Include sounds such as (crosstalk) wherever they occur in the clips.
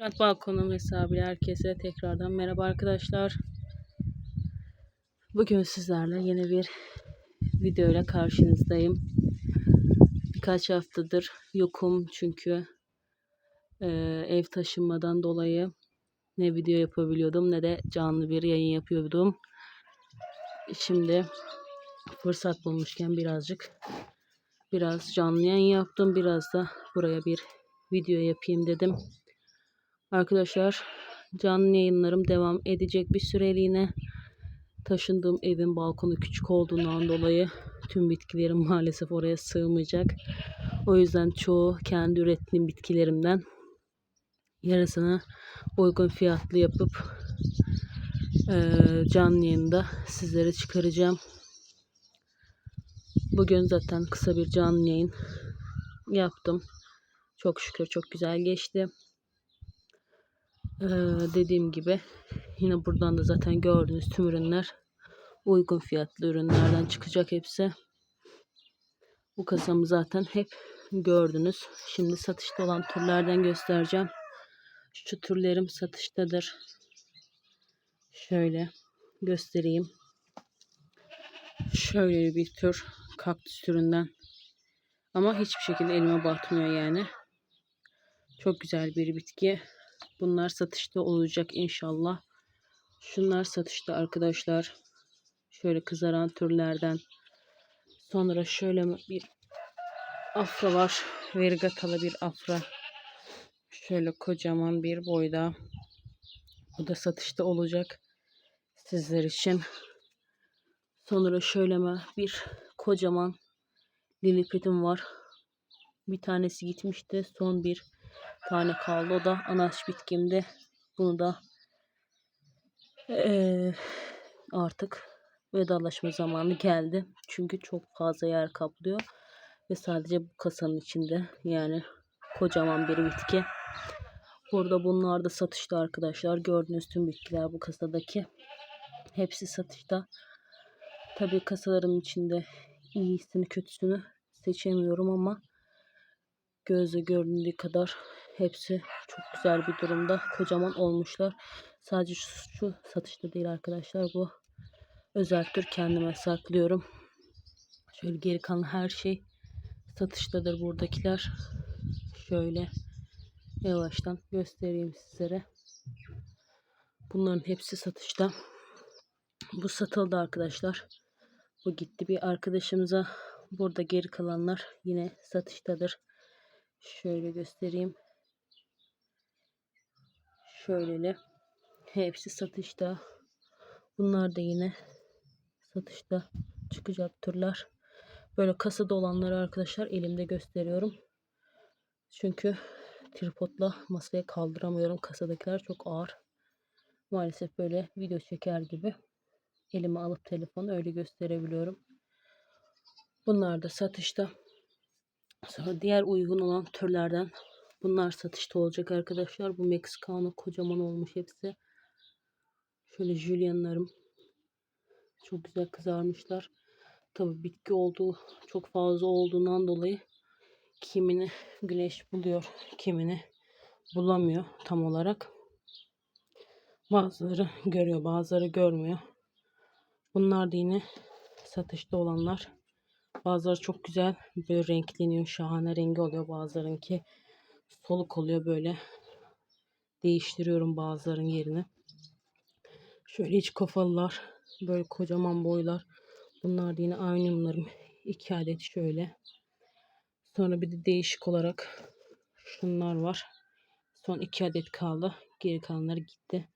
Murat Balkonum hesabıyla herkese tekrardan merhaba arkadaşlar. Bugün sizlerle yeni bir video ile karşınızdayım. Birkaç haftadır yokum çünkü e, ev taşınmadan dolayı ne video yapabiliyordum ne de canlı bir yayın yapıyordum. Şimdi fırsat bulmuşken birazcık biraz canlı yayın yaptım. Biraz da buraya bir video yapayım dedim. Arkadaşlar canlı yayınlarım devam edecek bir süreliğine. Taşındığım evin balkonu küçük olduğundan dolayı tüm bitkilerim (laughs) maalesef oraya sığmayacak. O yüzden çoğu kendi ürettiğim bitkilerimden yarısını uygun fiyatlı yapıp eee canlı yayında sizlere çıkaracağım. Bugün zaten kısa bir canlı yayın yaptım. Çok şükür çok güzel geçti. Ee, dediğim gibi yine buradan da zaten gördüğünüz tüm ürünler uygun fiyatlı ürünlerden çıkacak hepsi. Bu kasamı zaten hep gördünüz. Şimdi satışta olan türlerden göstereceğim. Şu türlerim satıştadır. Şöyle göstereyim. Şöyle bir tür kaktüs türünden. Ama hiçbir şekilde elime batmıyor yani. Çok güzel bir bitki. Bunlar satışta olacak inşallah. Şunlar satışta arkadaşlar. Şöyle kızaran türlerden. Sonra şöyle bir afra var. Vergatalı bir afra. Şöyle kocaman bir boyda. Bu da satışta olacak. Sizler için. Sonra şöyle bir kocaman lilipetim var. Bir tanesi gitmişti. Son bir tane kaldı. O da anaç bitkimde. Bunu da eee, artık vedalaşma zamanı geldi. Çünkü çok fazla yer kaplıyor. Ve sadece bu kasanın içinde. Yani kocaman bir bitki. Burada bunlar da satışta arkadaşlar. Gördüğünüz tüm bitkiler bu kasadaki. Hepsi satışta. Tabii kasaların içinde iyisini kötüsünü seçemiyorum ama gözle göründüğü kadar hepsi çok güzel bir durumda. Kocaman olmuşlar. Sadece şu, şu satışta değil arkadaşlar. Bu özel tür kendime saklıyorum. Şöyle geri kalan her şey satıştadır buradakiler. Şöyle yavaştan göstereyim sizlere. Bunların hepsi satışta. Bu satıldı arkadaşlar. Bu gitti bir arkadaşımıza. Burada geri kalanlar yine satıştadır. Şöyle göstereyim. Şöyleli. Hepsi satışta. Bunlar da yine satışta çıkacak türler. Böyle kasada olanları arkadaşlar elimde gösteriyorum. Çünkü tripodla masaya kaldıramıyorum. Kasadakiler çok ağır. Maalesef böyle video çeker gibi elime alıp telefonu öyle gösterebiliyorum. Bunlar da satışta. Sonra diğer uygun olan türlerden bunlar satışta olacak arkadaşlar. Bu Meksikano kocaman olmuş hepsi. Şöyle Julianlarım. Çok güzel kızarmışlar. Tabi bitki olduğu çok fazla olduğundan dolayı kimini güneş buluyor, kimini bulamıyor tam olarak. Bazıları görüyor, bazıları görmüyor. Bunlar da yine satışta olanlar. Bazıları çok güzel böyle renkleniyor. Şahane rengi oluyor. Bazılarınki soluk oluyor böyle. Değiştiriyorum bazıların yerini. Şöyle iç kafalılar. Böyle kocaman boylar. Bunlar da yine aynı iki adet şöyle. Sonra bir de değişik olarak şunlar var. Son iki adet kaldı. Geri kalanları gitti.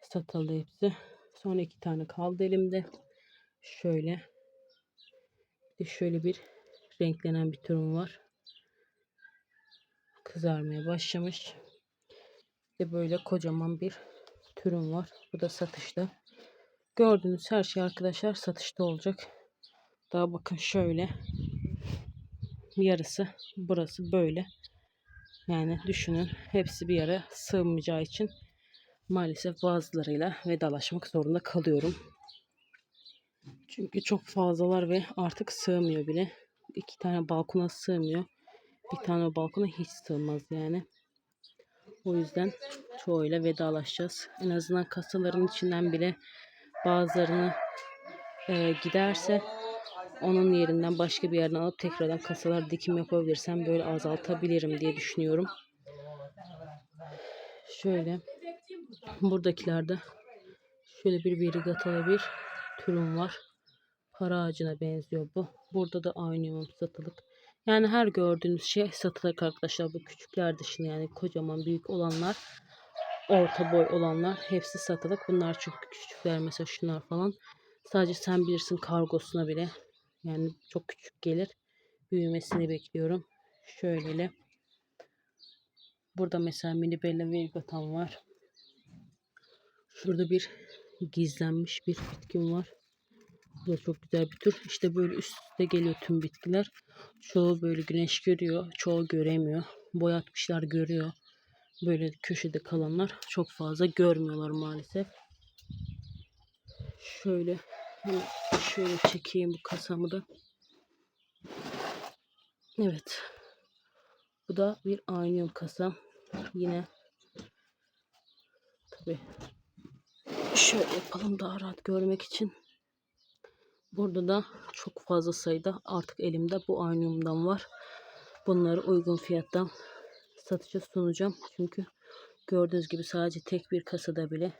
Satıldı hepsi. Son iki tane kaldı elimde. Şöyle. Bir şöyle bir renklenen bir türüm var. Kızarmaya başlamış. Bir böyle kocaman bir türüm var. Bu da satışta. Gördüğünüz her şey arkadaşlar satışta olacak. Daha bakın şöyle. Yarısı burası böyle. Yani düşünün hepsi bir yere sığmayacağı için maalesef bazılarıyla vedalaşmak zorunda kalıyorum. Çünkü çok fazlalar ve artık sığmıyor bile. İki tane balkona sığmıyor. Bir tane balkona hiç sığmaz yani. O yüzden çoğuyla vedalaşacağız. En azından kasaların içinden bile bazılarını e, giderse onun yerinden başka bir yerden alıp tekrardan kasalar dikim yapabilirsem böyle azaltabilirim diye düşünüyorum. Şöyle buradakilerde şöyle bir verigatalı bir türüm var. Para ağacına benziyor bu. Burada da aynı satılık. Yani her gördüğünüz şey satılık arkadaşlar. Bu küçükler dışında yani kocaman büyük olanlar orta boy olanlar hepsi satılık. Bunlar çünkü küçükler mesela şunlar falan. Sadece sen bilirsin kargosuna bile yani çok küçük gelir. Büyümesini bekliyorum. Şöyle. Burada mesela mini bella verigatan var. Şurada bir gizlenmiş bir bitkim var. Bu da çok güzel bir tür. İşte böyle üst üste geliyor tüm bitkiler. Çoğu böyle güneş görüyor. Çoğu göremiyor. Boyatmışlar görüyor. Böyle köşede kalanlar çok fazla görmüyorlar maalesef. Şöyle şöyle çekeyim bu kasamı da. Evet. Bu da bir aynı kasa. Yine tabi şöyle yapalım daha rahat görmek için. Burada da çok fazla sayıda artık elimde bu aynumdan var. Bunları uygun fiyattan satışa sunacağım. Çünkü gördüğünüz gibi sadece tek bir kasada bile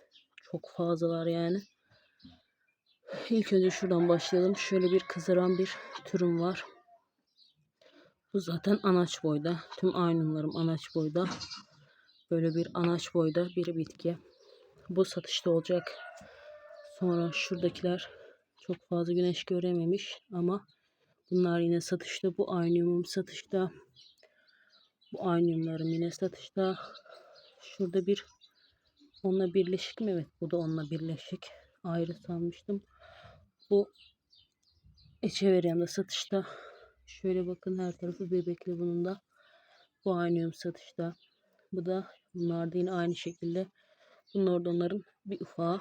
çok fazlalar yani. İlk önce şuradan başlayalım. Şöyle bir kızaran bir türüm var. Bu zaten anaç boyda. Tüm aynumlarım anaç boyda. Böyle bir anaç boyda bir bitki. Bu satışta olacak. Sonra şuradakiler çok fazla güneş görememiş ama bunlar yine satışta. Bu aynumum satışta. Bu aynumlarım yine satışta. Şurada bir onunla birleşik mi? Evet bu da onunla birleşik. Ayrı sanmıştım. Bu Echeverry'nin satışta. Şöyle bakın her tarafı bebekli bunun da. Bu aynıyum satışta. Bu da bunlar da yine aynı şekilde. Bunlar da onların bir ufağı.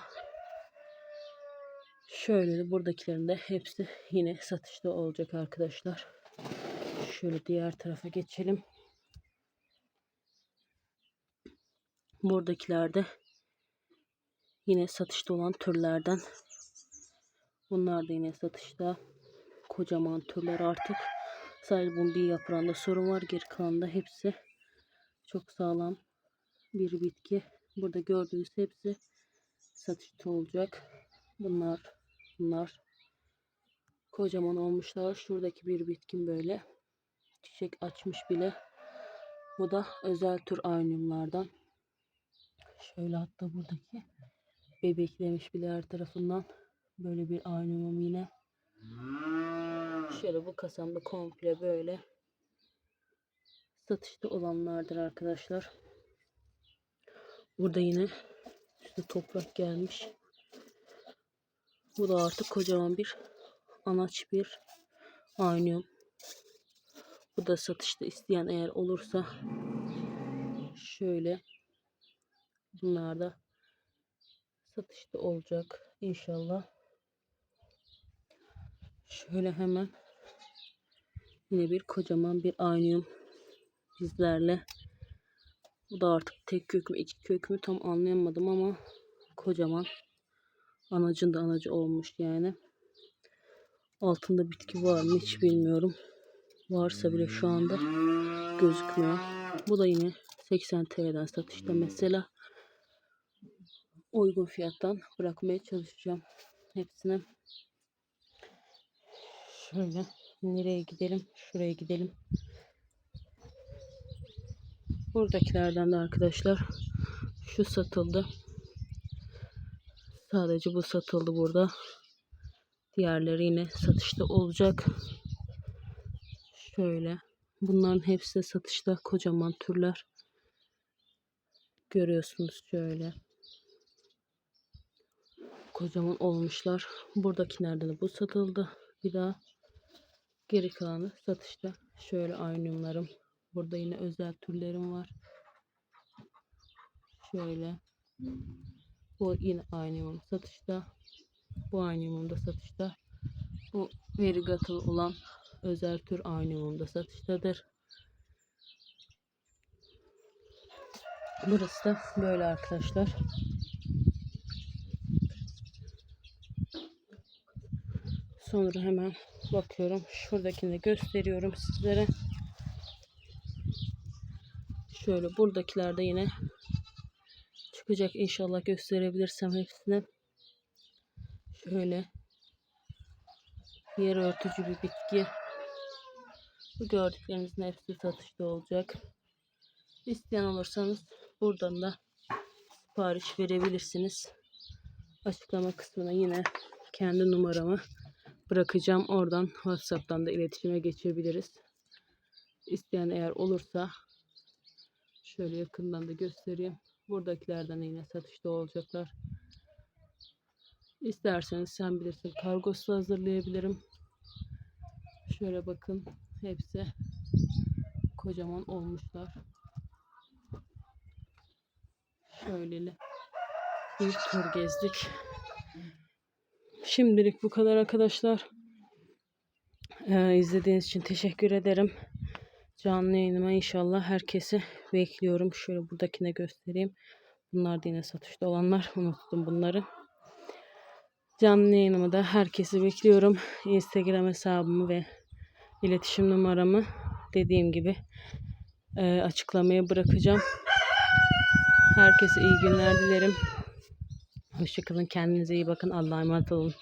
Şöyle de buradakilerin de hepsi yine satışta olacak arkadaşlar. Şöyle diğer tarafa geçelim. Buradakiler de yine satışta olan türlerden. Bunlar da yine satışta. Kocaman türler artık. Sadece bunun bir yaprağında sorun var. Geri kalanında hepsi çok sağlam bir bitki. Burada gördüğünüz hepsi satışta olacak. Bunlar bunlar kocaman olmuşlar. Şuradaki bir bitkin böyle çiçek açmış bile. Bu da özel tür aynumlardan. Şöyle hatta buradaki bebeklemiş bile her tarafından. Böyle bir aynumum yine. Şöyle bu kasamda komple böyle satışta olanlardır arkadaşlar. Burada yine işte toprak gelmiş. Bu da artık kocaman bir anaç bir aynıyum. Bu da satışta isteyen eğer olursa şöyle bunlar da satışta olacak inşallah. Şöyle hemen yine bir kocaman bir aynıyum bizlerle. Bu da artık tek kök mü iki kök mü tam anlayamadım ama kocaman. Anacın da anacı olmuş yani. Altında bitki var mı hiç bilmiyorum. Varsa bile şu anda gözükmüyor. Bu da yine 80 TL'den satışta mesela. Uygun fiyattan bırakmaya çalışacağım hepsine. Şöyle nereye gidelim? Şuraya gidelim. Buradakilerden de arkadaşlar şu satıldı. Sadece bu satıldı burada. Diğerleri yine satışta olacak. Şöyle. Bunların hepsi satışta kocaman türler. Görüyorsunuz şöyle. Kocaman olmuşlar. Buradakilerde de bu satıldı. Bir daha geri kalanı satışta. Şöyle aynumlarım. Burada yine özel türlerim var. Şöyle. Bu yine aynı satışta. Bu aynı da satışta. Bu verigatılı olan özel tür aynı da satıştadır. Burası da böyle arkadaşlar. Sonra hemen bakıyorum. Şuradakini de gösteriyorum sizlere. Şöyle buradakiler de yine çıkacak inşallah gösterebilirsem hepsini. Şöyle yer örtücü bir bitki. Bu gördüklerinizin hepsi satışta olacak. İsteyen olursanız buradan da sipariş verebilirsiniz. Açıklama kısmına yine kendi numaramı bırakacağım. Oradan WhatsApp'tan da iletişime geçebiliriz. İsteyen eğer olursa şöyle yakından da göstereyim. Buradakilerden yine satışta olacaklar. İsterseniz sen bilirsin kargosu hazırlayabilirim. Şöyle bakın hepsi kocaman olmuşlar. Şöyle bir tur gezdik. Şimdilik bu kadar arkadaşlar. Ee, izlediğiniz için teşekkür ederim. Canlı yayınıma inşallah herkesi bekliyorum. Şöyle buradakine göstereyim. Bunlar da yine satışta olanlar. (laughs) Unuttum bunları. Canlı yayınıma da herkesi bekliyorum. Instagram hesabımı ve iletişim numaramı dediğim gibi e, açıklamaya bırakacağım. Herkese iyi günler dilerim. Hoşçakalın. Kendinize iyi bakın. Allah'a emanet olun.